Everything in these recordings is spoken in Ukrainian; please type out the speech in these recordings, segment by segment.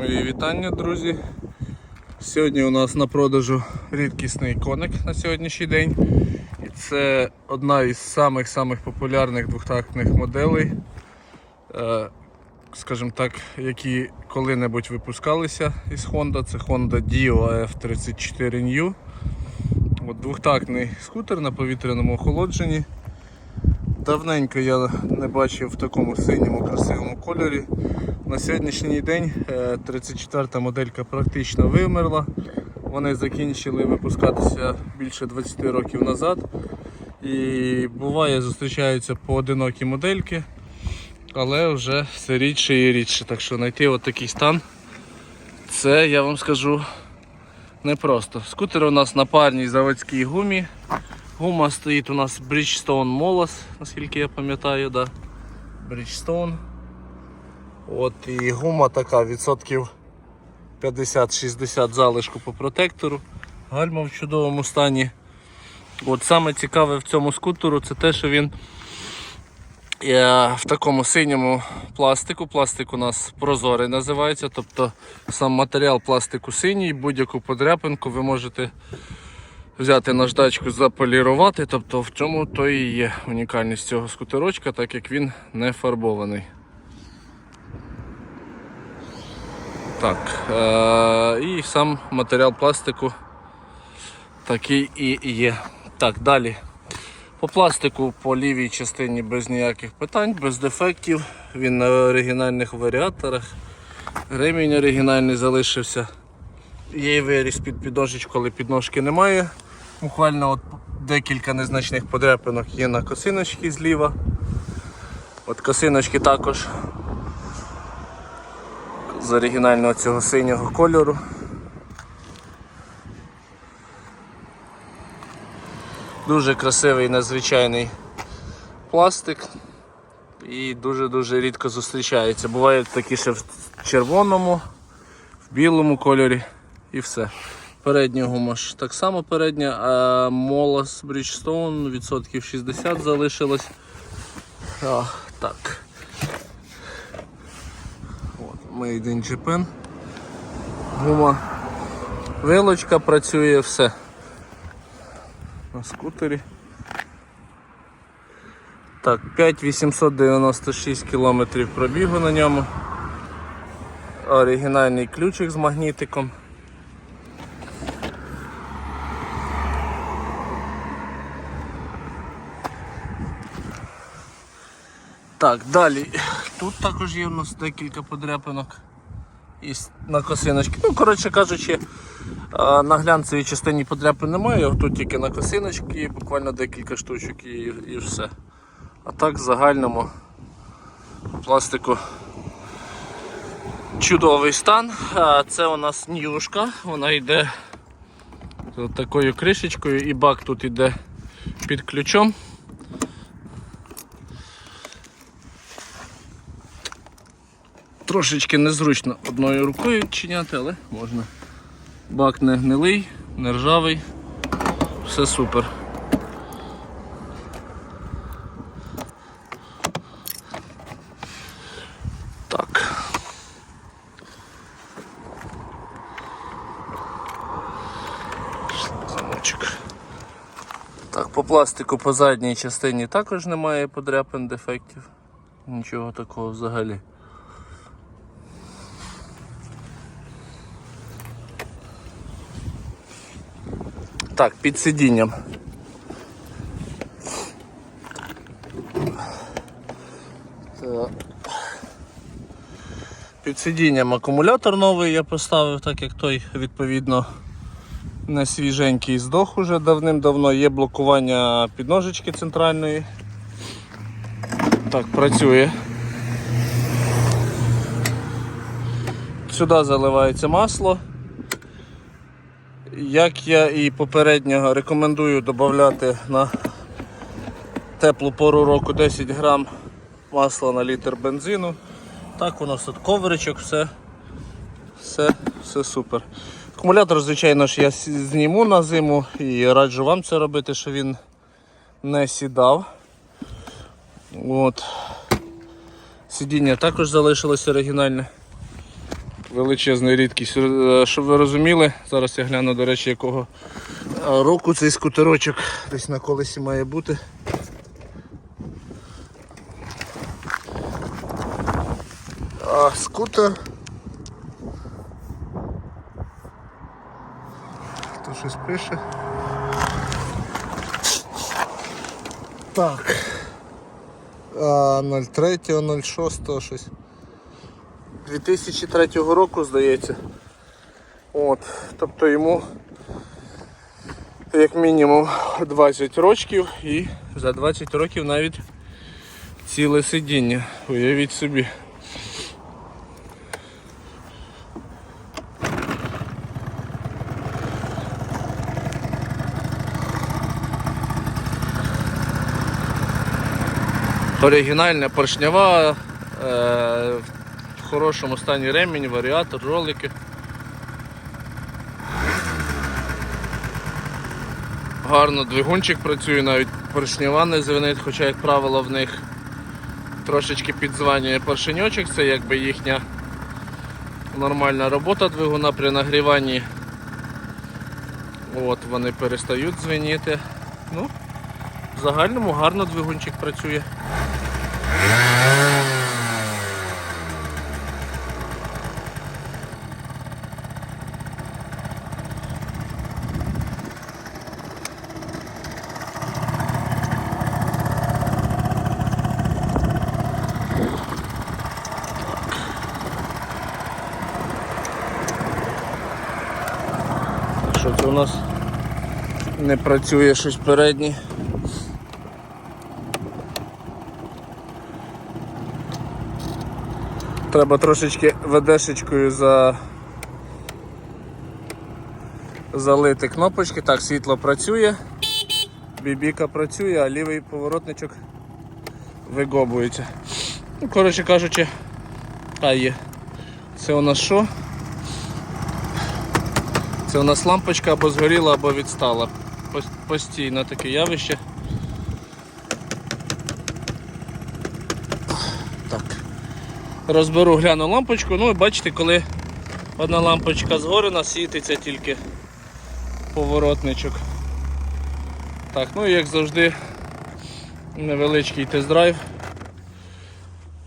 Мої вітання, друзі. Сьогодні у нас на продажу рідкісний коник на сьогоднішній день. І це одна із самих-самих популярних двохтактних моделей, е, скажімо так, які коли-небудь випускалися із Honda. Це Honda Dio AF34 New. От Двохтактний скутер на повітряному охолодженні. Давненько я не бачив в такому синьому красивому кольорі. На сьогоднішній день е, 34-та моделька практично вимерла. Вони закінчили випускатися більше 20 років назад. І буває, зустрічаються поодинокі модельки, але вже все рідше і рідше. Так що знайти от такий стан, це я вам скажу непросто. Скутер у нас на парній заводській гумі. Гума стоїть у нас Bridgestone Molas, наскільки я пам'ятаю, да. Bridgestone. От і гума така відсотків 50-60 залишку по протектору. Гальма в чудовому стані. От саме цікаве в цьому скутеру це те, що він в такому синьому пластику. Пластик у нас прозорий називається. Тобто сам матеріал пластику синій, будь-яку подряпинку ви можете взяти наждачку, заполірувати. Тобто в цьому то і є унікальність цього скутерочка, так як він не фарбований. Так, е- і сам матеріал пластику такий і є. Так, далі. По пластику по лівій частині без ніяких питань, без дефектів. Він на оригінальних варіаторах. Ремінь оригінальний залишився. Є виріз під підножечку, але підножки немає. Буквально от декілька незначних подряпинок є на косиночці зліва. От косиночки також з оригінального цього синього кольору. Дуже красивий надзвичайний пластик і дуже-дуже рідко зустрічається. Бувають такі ще в червоному, в білому кольорі і все. Передня гума ж так само передня, а Molas Bridgestone відсотків 60 залишилось. А, так. Made in Japan. Гума. Вилочка працює, все. На скутері. Так, 5896 кілометрів пробігу на ньому. Оригінальний ключик з магнітиком. Так, далі. Тут також є у нас декілька подряпинок і на косиночки. Ну, коротше кажучи, на глянцевій частині подряпин немає, тут тільки на косиночки, буквально декілька штучок і, і все. А так в загальному пластику чудовий стан. Це у нас нюшка, вона йде такою кришечкою і бак тут йде під ключом. Трошечки незручно одною рукою чиняти, але можна. Бак не гнилий, не ржавий, все супер. Так. Замочок. Так, по пластику по задній частині також немає подряпин дефектів. Нічого такого взагалі. Так, під сидінням. Під сидінням акумулятор новий я поставив, так як той відповідно не свіженький здох уже давним-давно. Є блокування підножечки центральної. Так, працює. Сюди заливається масло. Як я і попереднього рекомендую додати на теплу пору року 10 грам масла на літр бензину. Так, нас тут ковричок, все, все, все супер. Акумулятор, звичайно ж, я зніму на зиму і раджу вам це робити, щоб він не сідав. От. Сидіння також залишилось оригінальне. Величезна рідкість. Е, Щоб ви розуміли, зараз я гляну, до речі, якого е, року цей скутерочок десь на колесі має бути. А скутер. Хто щось пише? Так. 03, 06, щось. 2003 року, здається. От, тобто йому як мінімум 20 років і за 20 років навіть ціле сидіння. Уявіть собі. Оригінальна поршнява, е, хорошому стані ремінь, варіатор, ролики. Гарно двигунчик працює, навіть поршнява не звенить, хоча, як правило, в них трошечки підзванює поршеньочок, це якби їхня нормальна робота двигуна при нагріванні. От вони перестають дзвеніти. Ну, в загальному гарно двигунчик працює. Що це у нас не працює щось переднє? Треба трошечки ведешечкою за... залити кнопочки. Так, світло працює, бібіка працює, а лівий поворотничок вигобується. Ну, коротше кажучи, а є. Це у нас що? Це у нас лампочка або згоріла, або відстала. Пос- Постійно таке явище. Так. Розберу, гляну лампочку. Ну і бачите, коли одна лампочка згорена, світиться тільки поворотничок. Так, ну і як завжди, невеличкий тест-драйв.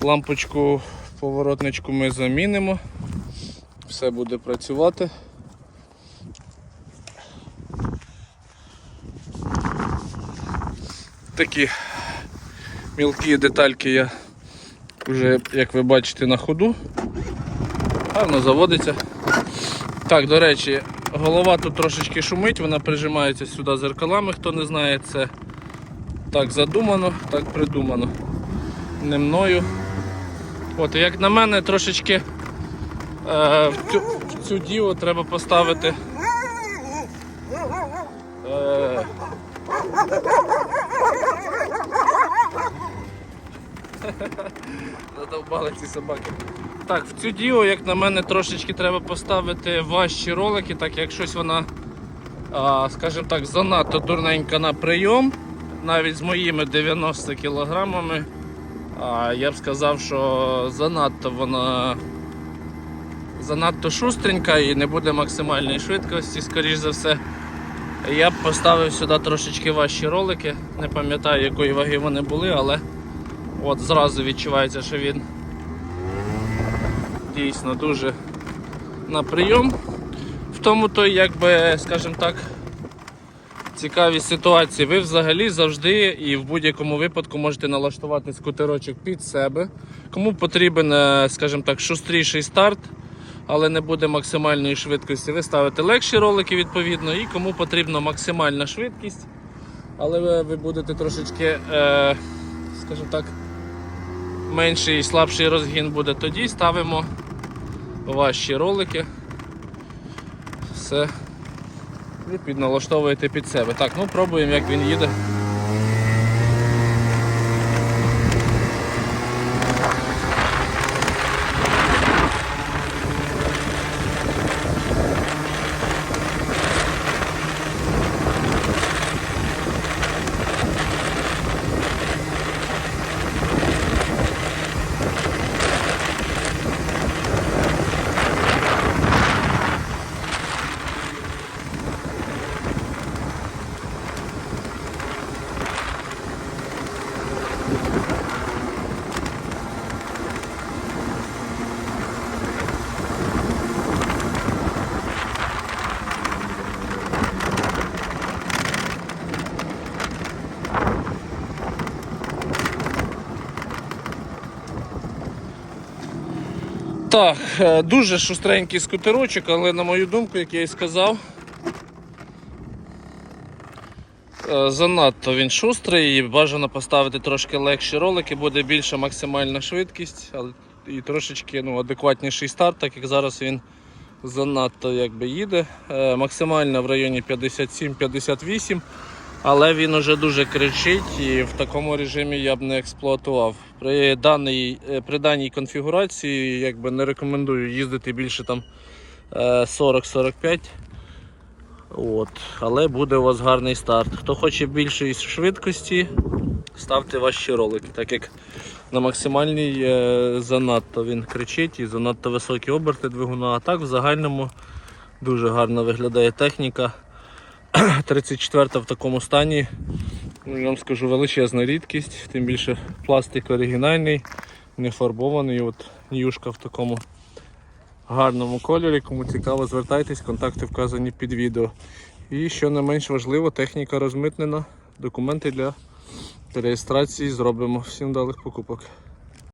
Лампочку поворотничку ми замінимо. Все буде працювати. Такі мілкі детальки я вже, як ви бачите, на ходу. Гарно заводиться. Так, до речі, голова тут трошечки шумить, вона прижимається сюди зеркалами, хто не знає, це так задумано, так придумано. Не мною. От, і як на мене, трошечки е, в, цю, в цю діву треба поставити. Е, Задовбали ці собаки. Так, в цю діо, як на мене, трошечки треба поставити важчі ролики, так як щось вона, скажімо так, занадто дурненька на прийом, навіть з моїми 90 кілограмами. Я б сказав, що занадто вона занадто шустренька і не буде максимальної швидкості, скоріш за все. Я б поставив сюди трошечки важчі ролики. Не пам'ятаю, якої ваги вони були, але от зразу відчувається, що він дійсно дуже на прийом. В тому то, якби, скажімо так, цікаві ситуації. Ви взагалі завжди і в будь-якому випадку можете налаштувати скутерочок під себе. Кому потрібен, е, скажімо так, шустріший старт, але не буде максимальної швидкості. Ви ставите легші ролики відповідно, і кому потрібна максимальна швидкість, але ви, будете трошечки, е, скажімо так, менший і слабший розгін буде, тоді ставимо важчі ролики. Все. І підналаштовуєте під себе. Так, ну пробуємо, як він їде. Так, е, дуже шустренький скутерочок, але на мою думку, як я і сказав, е, занадто він шустрий і бажано поставити трошки легші ролики, буде більша максимальна швидкість але і трошечки ну, адекватніший старт, так як зараз він занадто якби, їде. Е, Максимально в районі 57-58. Але він уже дуже кричить і в такому режимі я б не експлуатував. При даній, е, при даній конфігурації якби не рекомендую їздити більше там е, 40-45. От. Але буде у вас гарний старт. Хто хоче більшої швидкості, ставте важчі ролики, так як на максимальній е, занадто він кричить і занадто високі оберти двигуна. А так в загальному дуже гарно виглядає техніка. 34 в такому стані, ну, я вам скажу, величезна рідкість, тим більше пластик оригінальний, не фарбований. От юшка в такому гарному кольорі. Кому цікаво, звертайтесь, контакти вказані під відео. І що не менш важливо, техніка розмитнена. Документи для реєстрації зробимо. Всім далих покупок.